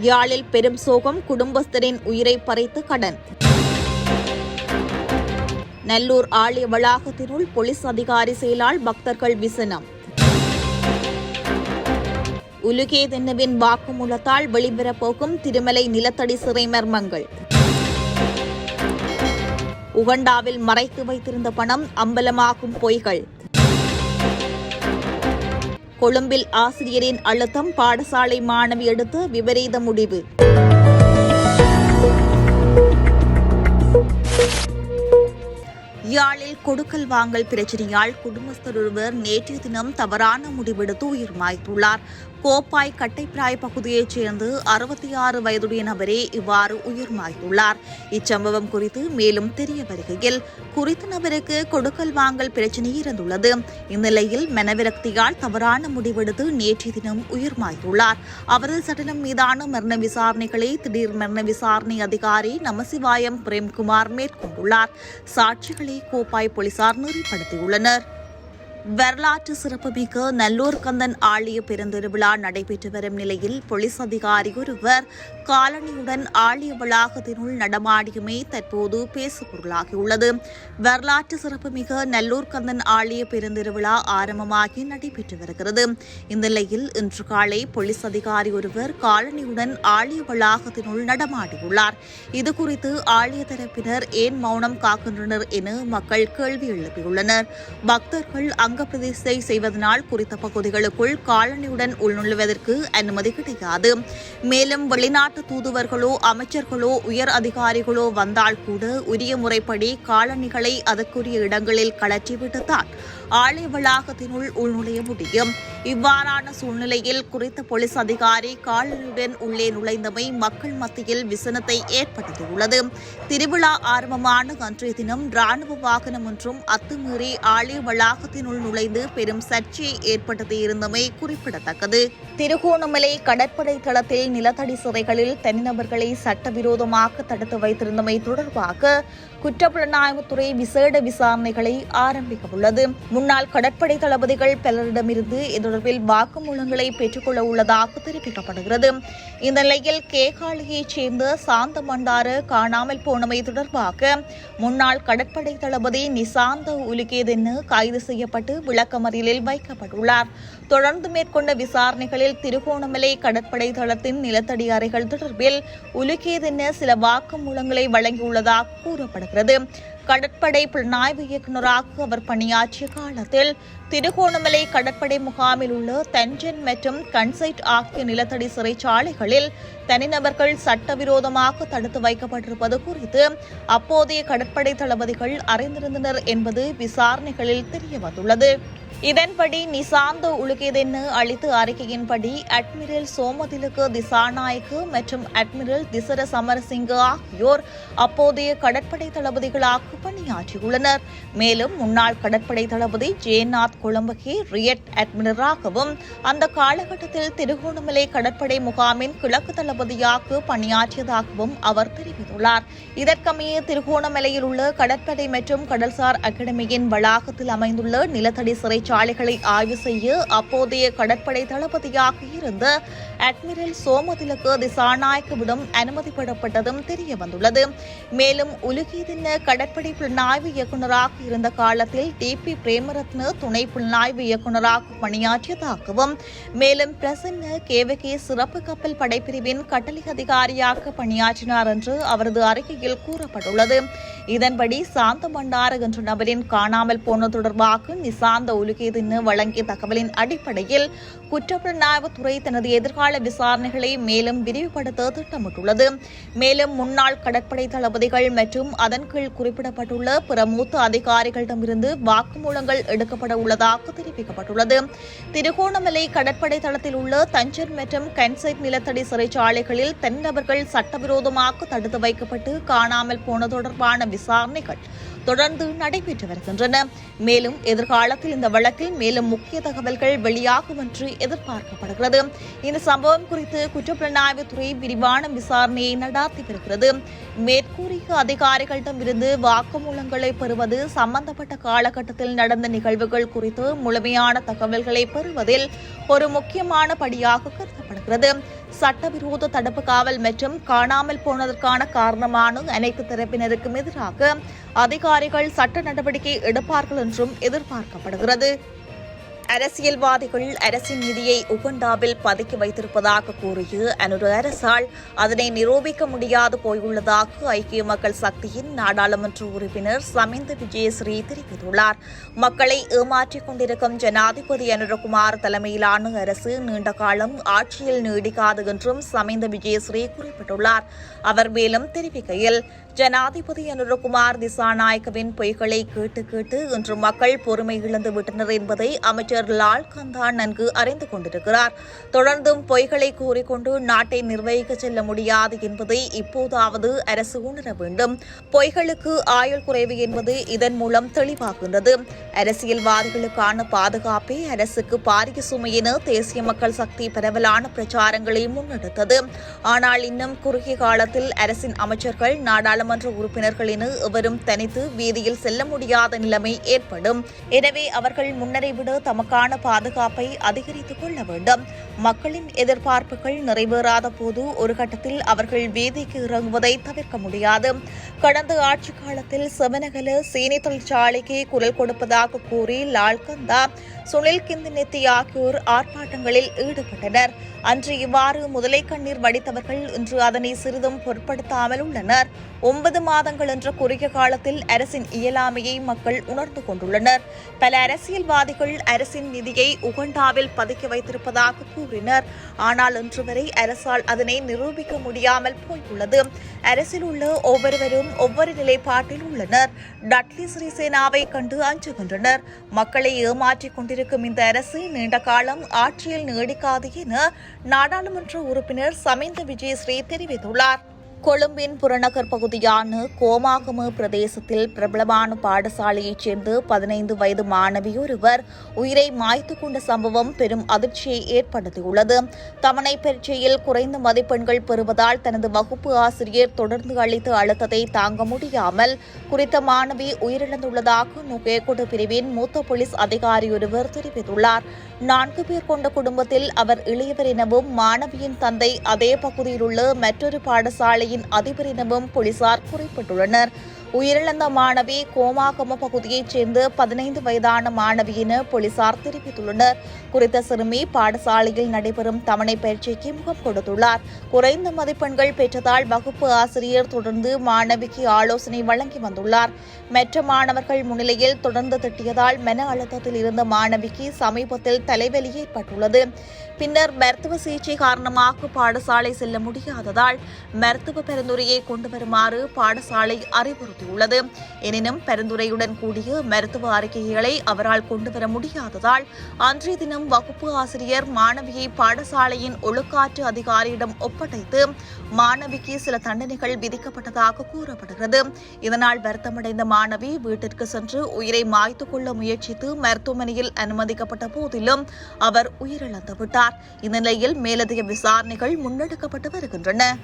யாழில் பெரும் சோகம் குடும்பஸ்தரின் உயிரை பறித்து கடன். நல்லூர் ஆலய வளாகத்தினுள் போலீஸ் அதிகாரி செயலால் பக்தர்கள் விசனம். உலுகே தென்னவின் வாக்குமூலத்தால் வெளிவரப்போகும் திருமலை நிலத்தடி சிறை மர்மங்கள். உகண்டாவில் மறைத்து வைத்திருந்த பணம் அம்பலமாகும் பொய்கள். கொழும்பில் ஆசிரியரின் அழுத்தம் பாடசாலை மாணவி எடுத்து விபரீத முடிவு. யாழில் கொடுக்கல் வாங்கல் பிரச்சனையால் குடும்பஸ்தர் ஒருவர் நேற்றைய தினம் தவறான முடிவெடுத்து உயிர் மாய்த்துள்ளார். கோப்பாய் கட்டைப்பிராய் பகுதியைச் சேர்ந்து அறுபத்தி ஆறு வயதுடைய நபரே இவ்வாறு உயிர் மாய்த்துள்ளார் இச்சம்பவம் குறித்து மேலும் தெரிய வருகையில் குறித்த நபருக்கு கொடுக்கல் வாங்கல் பிரச்சினை இருந்துள்ளது. இந்நிலையில் மனவிரக்தியால் தவறான முடிவெடுத்து நேற்றைய தினம் உயிர் மாய்த்துள்ளார் அவரது சடலம் மீதான மரண விசாரணைகளை திடீர் மரண விசாரணை அதிகாரி நமசிவாயம் பிரேம்குமார் மேற்கொண்டுள்ளார். சாட்சிகளை கோப்பாய் போலீசார் நெறிப்படுத்தியுள்ளனர் வரலாற்று சிறப்புமிக்க நல்லூர் கந்தன் ஆலய பெருந்திருவிழா நடைபெற்று வரும் நிலையில் போலீஸ் அதிகாரி ஒருவர் காலனியுடன் ஆலய வளாகத்தினுள் நடமாடியுமே தற்போது பேசுபொருளாகியுள்ளது. வரலாற்று சிறப்புமிக்க நல்லூர் கந்தன் ஆலய பெருந்திருவிழா ஆரம்பமாகி நடைபெற்று வருகிறது. இந்நிலையில் இன்று காலை போலீஸ் அதிகாரி ஒருவர் காலனியுடன் ஆலய வளாகத்தினுள் நடமாடியுள்ளார். இதுகுறித்து ஆலய தரப்பினர் ஏன் மௌனம் காக்கின்றனர் என மக்கள் கேள்வி எழுப்பியுள்ளனர். பக்தர்கள் அங்க செய்வதனால் குறித்த பகுதிகளுக்குள் காலனியுடன் உள்நுழைவதற்கு அனுமதி கிடையாது. மேலும் வெளிநாட்டு தூதுவர்களோ அமைச்சர்களோ உயர் அதிகாரிகளோ வந்தால் கூட உரிய முறைப்படி காலணிகளை அதற்குரிய இடங்களில் கலற்றிவிட்டுத்தான் ஆலய வளாகத்தினுள் உள்நுழைய முடியும். இவ்வாறான சூழ்நிலையில் குறித்த போலீஸ் அதிகாரி காலனியுடன் உள்ளே நுழைந்தமை மக்கள் மத்தியில் விசனத்தை ஏற்படுத்தியுள்ளது. திருவிழா ஆரம்பமான அன்றைய தினம் ராணுவ வாகனம் ஒன்றும் அத்துமீறி ஆலய வளாகத்தினுள் நுழைந்து பெரும் சர்ச்சையை ஏற்படுத்தியிருந்தமை குறிப்பிடத்தக்கது. திருகோணமலை கடற்படை தளத்தில் நிலத்தடி சிறைகளில் தனிநபர்களை சட்டவிரோதமாக தடுத்து வைத்திருந்தமை தொடர்பாக குற்றப்புலனாய்வுத்துறை விசேட விசாரணைகளை ஆரம்பிக்க உள்ளது முன்னாள் கடற்படை தளபதிகள் பலரிடமிருந்து இது தொடர்பில் வாக்குமூலங்களை பெற்றுக்கொள்ள உள்ளதாக தெரிவிக்கப்படுகிறது. இந்த நிலையில் கேகாலியைச் சேர்ந்த சாந்த மண்டாறு காணாமல் போனமை தொடர்பாக முன்னாள் கடற்படை தளபதி நிசாந்த உலுகேதென்னு கைது செய்யப்பட்டு விளக்கமறியலில் வைக்கப்பட்டுள்ளார். தொடர்ந்து மேற்கொண்ட விசாரணைகளில் திருகோணமலை கடற்படை தளத்தின் நிலத்தடி அறைகள் தொடர்பில் உலுகேதென்ன சில வாக்குமூலங்களை வழங்கியுள்ளதாக கூறப்படுகிறது. கடற்படை புலனாய்வு இயக்குநராக அவர் பணியாற்றிய காலத்தில் திருகோணமலை கடற்படை முகாமில் உள்ள தஞ்சன் மற்றும் கன்சைட் ஆகிய நிலத்தடி சிறைச்சாலைகளில் தனிநபர்கள் சட்டவிரோதமாக தடுத்து வைக்கப்பட்டிருப்பது குறித்து அப்போதைய கடற்படை தளபதிகள் அறிந்திருந்தனர் என்பது விசாரணைகளில் தெரியவந்துள்ளது. இதன்படி நிசாந்த உலுகேதென்னு அளித்த அறிக்கையின்படி அட்மிரல் சோமதிலுக்கு திசாநாயக்கு மற்றும் அட்மிரல் திசர சமரசிங்க ஆகியோர் அப்போதைய கடற்படை தளபதிகளாக பணியாற்றியுள்ளனர். மேலும் முன்னாள் கடற்படை தளபதி ஜெயநாத் கொழம்பகே ரியட் அட்மிரலாகவும் அந்த காலகட்டத்தில் திருகோணமலை கடற்படை முகாமின் கிழக்கு தளபதியாக பணியாற்றியதாகவும் அவர் தெரிவித்துள்ளார். இதற்கமைய திருகோணமலையில் உள்ள கடற்படை மற்றும் கடல்சார் அகாடமியின் வளாகத்தில் அமைந்துள்ள நிலத்தடி சிறைச்சாலைகளை ஆய்வு செய்ய அப்போதைய கடற்படை தளபதியாக இருந்த அட்மிரல் சோமதிலக்கு திசாநாயக்கவிடம் அனுமதிப்படப்பட்டதும் தெரிய வந்துள்ளது மேலும் உலகீதின கடற்படை புலனாய்வு இயக்குநராக இருந்த காலத்தில் டி பி பிரேமரத்ன துணை புலனாய்வு இயக்குநராக பணியாற்றியதாகவும் மேலும் பிரசன்ன கேவகே சிறப்பு கப்பல் படைப்பிரிவின் கட்டளை அதிகாரியாக பணியாற்றினார் என்று அவரது அறிக்கையில் கூறப்பட்டுள்ளது. இதன்படி சாந்த பண்டார என்ற நபரின் காணாமல் போன தொடர்பாக நிசாந்த உலுகேதின்னு வழங்கிய தகவலின் அடிப்படையில் குற்றப்புலனாய்வுத்துறை தனது எதிர்கால விசாரணைகளை மேலும் விரிவுபடுத்த திட்டமிட்டுள்ளது. மேலும் முன்னாள் கடற்படை தளபதிகள் மற்றும் அதன் கீழ் குறிப்பிடப்பட்டுள்ள பிற மூத்த அதிகாரிகளிடமிருந்து வாக்குமூலங்கள் எடுக்கப்பட உள்ளதாக தெரிவிக்கப்பட்டுள்ளது. திருகோணமலை கடற்படை தளத்தில் உள்ள தஞ்சர் மற்றும் கன்சைட் நிலத்தடி சிறைச்சாலைகளில் தென்னபர்கள் சட்டவிரோதமாக தடுத்து வைக்கப்பட்டு காணாமல் போன தொடர்பான விசாரணைகள் தொடர்ந்து நடைபெற்று வருகின்றன. மேலும் எதிர்காலத்தில் இந்த வழக்கில் மேலும் முக்கிய தகவல்கள் வெளியாகும் என்று எதிர்பார்க்கப்படுகிறது. இந்த சம்பவம் குறித்து குற்றப்புலனாய்வுத்துறை விரிவான விசாரணையை நடாத்தி வருகிறது. மேற்கூறிய அதிகாரிகளிடமிருந்து வாக்குமூலங்களை பெறுவது சம்பந்தப்பட்ட காலகட்டத்தில் நடந்த நிகழ்வுகள் குறித்து முழுமையான தகவல்களை பெறுவதில் ஒரு முக்கியமான படியாக கருதப்படுகிறது. சட்டவிரோத தடுப்பு காவல் மற்றும் காணாமல் போனதற்கான காரணமான அனைத்து தரப்பினருக்கும் எதிராக அதிகாரிகள் சட்ட நடவடிக்கை எடுப்பார்கள் என்றும் எதிர்பார்க்கப்படுகிறது. அரசியல்வாதிகள் அரசின் நிதியை உகண்டாவில் பதுக்கி வைத்திருப்பதாக கூறிய அனுர அரசால் அதனை நிரூபிக்க முடியாது போயுள்ளதாக ஐக்கிய மக்கள் சக்தியின் நாடாளுமன்ற உறுப்பினர் சமிந்த விஜயஸ்ரீ தெரிவித்துள்ளார். மக்களை ஏமாற்றிக் கொண்டிருக்கும் ஜனாதிபதி அனுரகுமார் தலைமையிலான அரசு நீண்ட காலம் ஆட்சியில் நீடிக்காது என்றும் சமிந்த விஜயஸ்ரீ குறிப்பிட்டுள்ளார். அவர் மேலும் தெரிவிக்கையில் ஜனாதிபதி அனுரகுமார் திசாநாயக்கவின் பொய்களை கேட்டு கேட்டு இன்று மக்கள் பொறுமை இழந்து விட்டனர் என்பதை அமைச்சர் லால் கந்தா நன்கு அறிந்து கொண்டிருக்கிறார். தொடர்ந்தும் பொய்களை கூறிக்கொண்டு நாட்டை நிர்வகிக்க செல்ல முடியாது என்பதை இப்போதாவது அரசு உணர வேண்டும். பொய்களுக்கு ஆயுள் குறைவு என்பது இதன் மூலம் தெளிவாகின்றது. அரசியல்வாதிகளுக்கான பாதுகாப்பே அரசுக்கு பாரிய சுமை என தேசிய மக்கள் சக்தி பரவலான பிரச்சாரங்களை முன்னெடுத்தது. ஆனால் இன்னும் குறுகிய காலத்தில் அரசின் அமைச்சர்கள் நாடாளுமன்ற உறுப்பினர்கள் எவரும் தனித்து வீதியில் செல்ல முடியாத நிலைமை ஏற்படும். எனவே அவர்கள் முன்னரை விட தமக்கான பாதுகாப்பை அதிகரித்துக் கொள்ள வேண்டும். மக்களின் எதிர்பார்ப்புகள் நிறைவேறாத போது ஒரு கட்டத்தில் அவர்கள் வீதிக்கு இறங்குவதை தவிர்க்க முடியாது. கடந்த ஆட்சி காலத்தில் செவனகல சீனி தொழிற்சாலைக்கு குரல் கொடுப்பதாக கூறி லால்கந்தா சுனில் கிந்தினெத்தி ஆகியோர் ஆர்ப்பாட்டங்களில் ஈடுபட்டனர். அன்று இவ்வாறு முதலை கண்ணீர் வடித்தவர்கள் இன்று அதனை சிறிதும் பொருட்படுத்தாமல் உள்ளனர். ஒன்பது மாதங்கள் என்ற குறுகிய காலத்தில் அரசின் இயலாமையை மக்கள் உணர்ந்து கொண்டுள்ளனர். பல அரசியல்வாதிகள் அரசின் நிதியை உகண்டாவில் பதுக்கி வைத்திருப்பதாக கூறினர். ஆனால் இன்று வரை அரசால் அதனை நிரூபிக்க முடியாமல் போயுள்ளது. அரசில் உள்ள ஒவ்வொருவரும் ஒவ்வொரு நிலைப்பாட்டில் உள்ளனர். டட்லி சிறிசேனாவை கண்டு அஞ்சுகின்றனர். மக்களை ஏமாற்றிக் கொண்டிருக்கும் இந்த அரசு நீண்ட காலம் ஆட்சியில் நீடிக்காது என நாடாளுமன்ற உறுப்பினர் சமிந்த விஜயஸ்ரீ தெரிவித்துள்ளார். கொழும்பின் புறநகர் பகுதியான கோமாகம பிரதேசத்தில் பிரபலமான பாடசாலையைச் சேர்ந்த பதினைந்து வயது மாணவி ஒருவர் உயிரை மாய்த்து கொண்ட சம்பவம் பெரும் அதிர்ச்சியை ஏற்படுத்தியுள்ளது. தமனை பரீட்சையில் குறைந்த மதிப்பெண்கள் பெறுவதால் தனது வகுப்பு ஆசிரியர் தொடர்ந்து அளித்த அழுத்தத்தை தாங்க முடியாமல் குறித்த மாணவி உயிரிழந்துள்ளதாக நுகேகொடு பிரிவின் மூத்த போலீஸ் அதிகாரி ஒருவர் தெரிவித்துள்ளார். நான்கு பேர் கொண்ட குடும்பத்தில் அவர் இளையவர் எனவும் மாணவியின் தந்தை அதே பகுதியில் உள்ள மற்றொரு படையின் அதிபர் எனவும் போலீசார் குறிப்பிட்டுள்ளனர். உயிரிழந்த மாணவி கோமாகம பகுதியைச் சேர்ந்த பதினைந்து வயதான மாணவி என போலீசார் தெரிவித்துள்ளனர். குறித்த சிறுமி பாடசாலையில் நடைபெறும் தவணை பயிற்சிக்கு முகம் கொடுத்துள்ளார். குறைந்த மதிப்பெண்கள் பெற்றதால் வகுப்பு ஆசிரியர் தொடர்ந்து மாணவிக்கு ஆலோசனை வழங்கி வந்துள்ளார். மற்ற மாணவர்கள் முன்னிலையில் தொடர்ந்து திட்டியதால் மன அழுத்தத்தில் இருந்த மாணவிக்கு சமீபத்தில் தலைவலி ஏற்பட்டுள்ளது பின்னர் மருத்துவ சிகிச்சை காரணமாக பாடசாலை செல்ல முடியாததால் மருத்துவ பரிந்துரையை கொண்டு வருமாறு பாடசாலை அறிவுறுத்தியுள்ளது எனினும் பரிந்துரையுடன் கூடிய மருத்துவ அறிக்கைகளை அவரால் கொண்டு வர முடியாததால் அன்றைய தினம் வகுப்பு ஆசிரியர் மாணவியை பாடசாலையின் ஒழுக்காற்று அதிகாரியிடம் ஒப்படைத்து மாணவிக்கு சில தண்டனைகள் விதிக்கப்பட்டதாக கூறப்படுகிறது. இதனால் வருத்தமடைந்த மாணவி வீட்டிற்கு சென்று உயிரை மாய்த்துக் கொள்ள முயற்சித்து மருத்துவமனையில் அனுமதிக்கப்பட்ட போதிலும் அவர் உயிரிழந்துவிட்டார். இந்நிலையில் மேலதிக விசாரணைகள் முன்னெடுக்கப்பட்டு வருகின்றன.